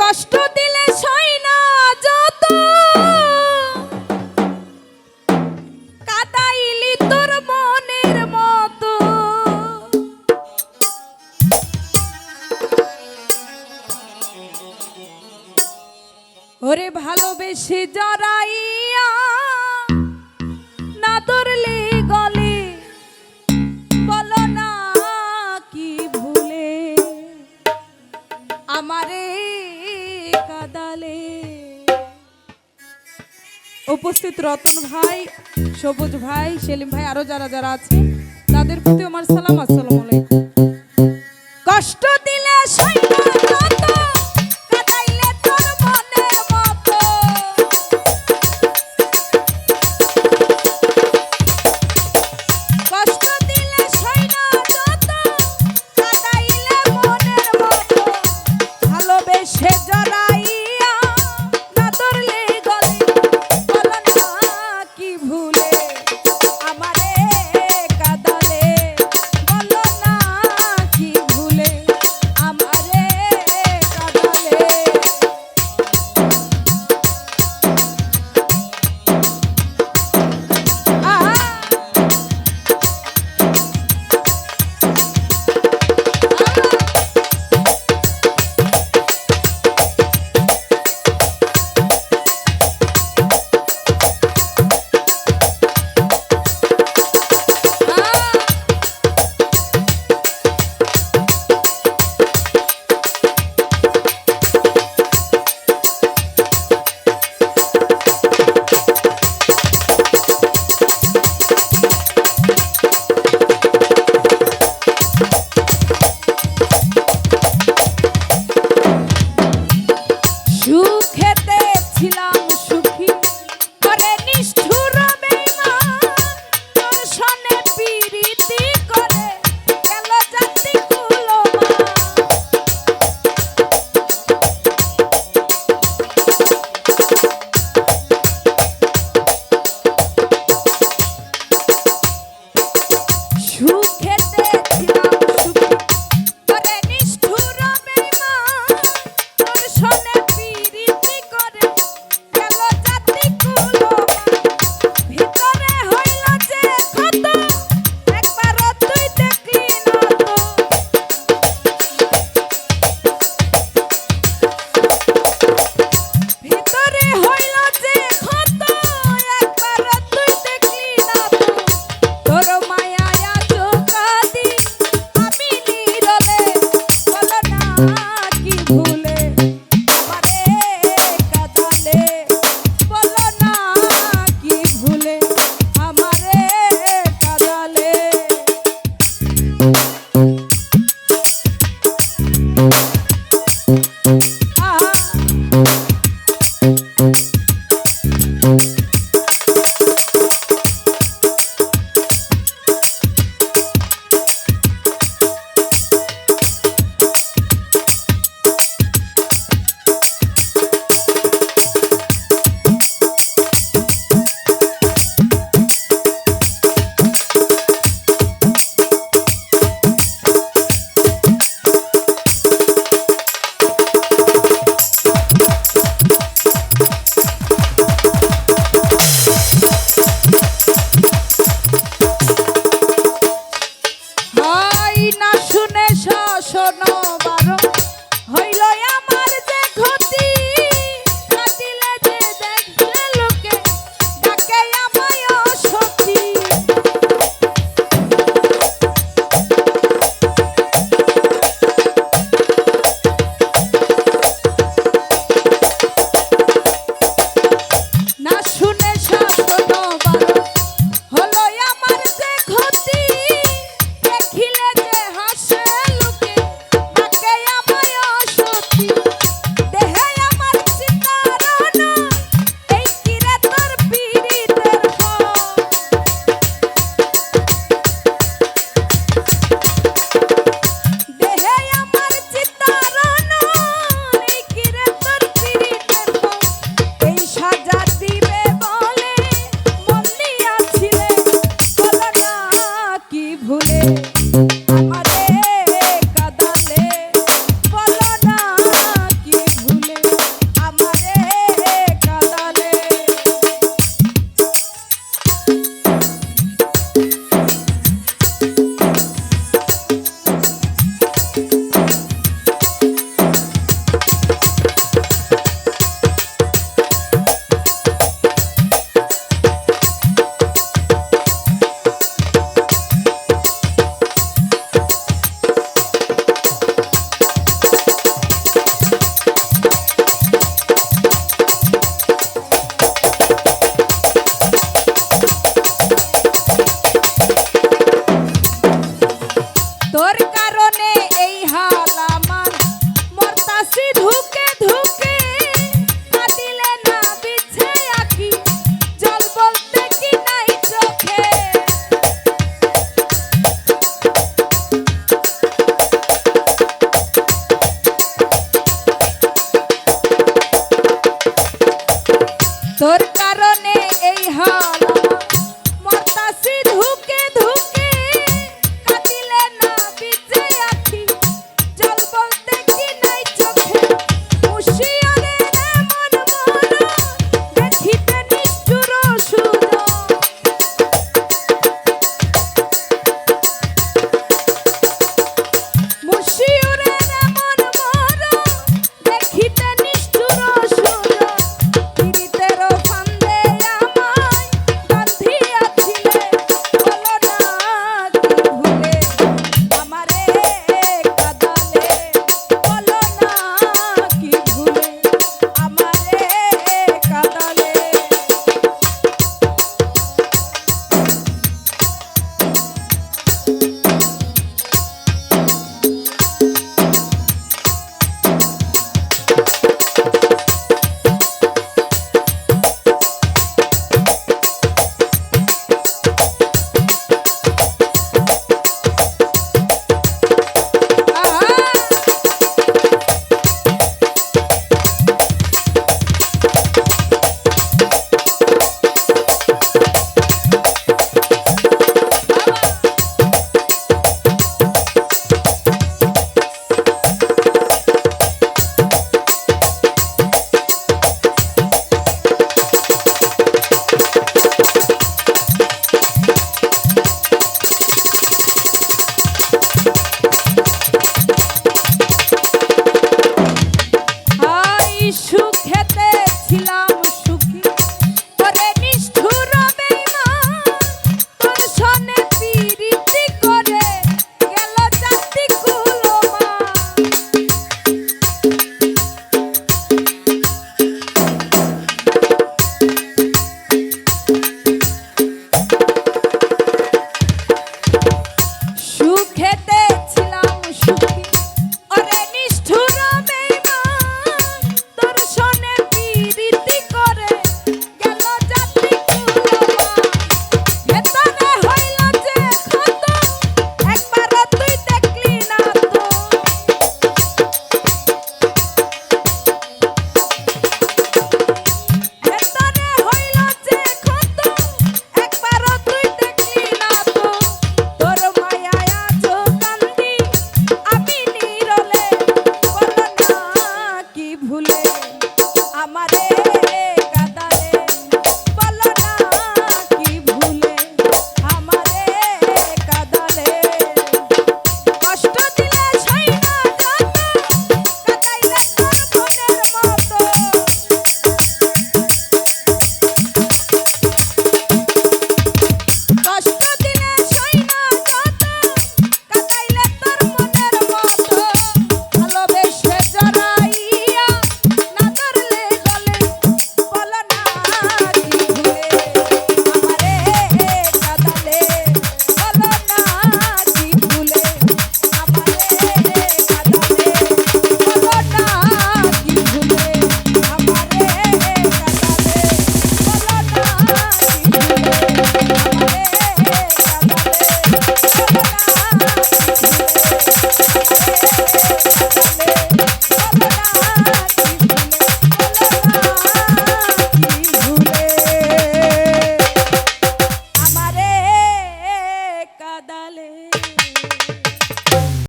কষ্ট দিলে সই না যত। কাদাইলি তোর মনের মতো। ওরে ভালোবেসে জড়াই উপস্থিত রতন ভাই, সবুজ ভাই, সেলিম ভাই, আরও যারা যারা আছে, তাদের প্রতি আমার সালাম আসসালাম তোর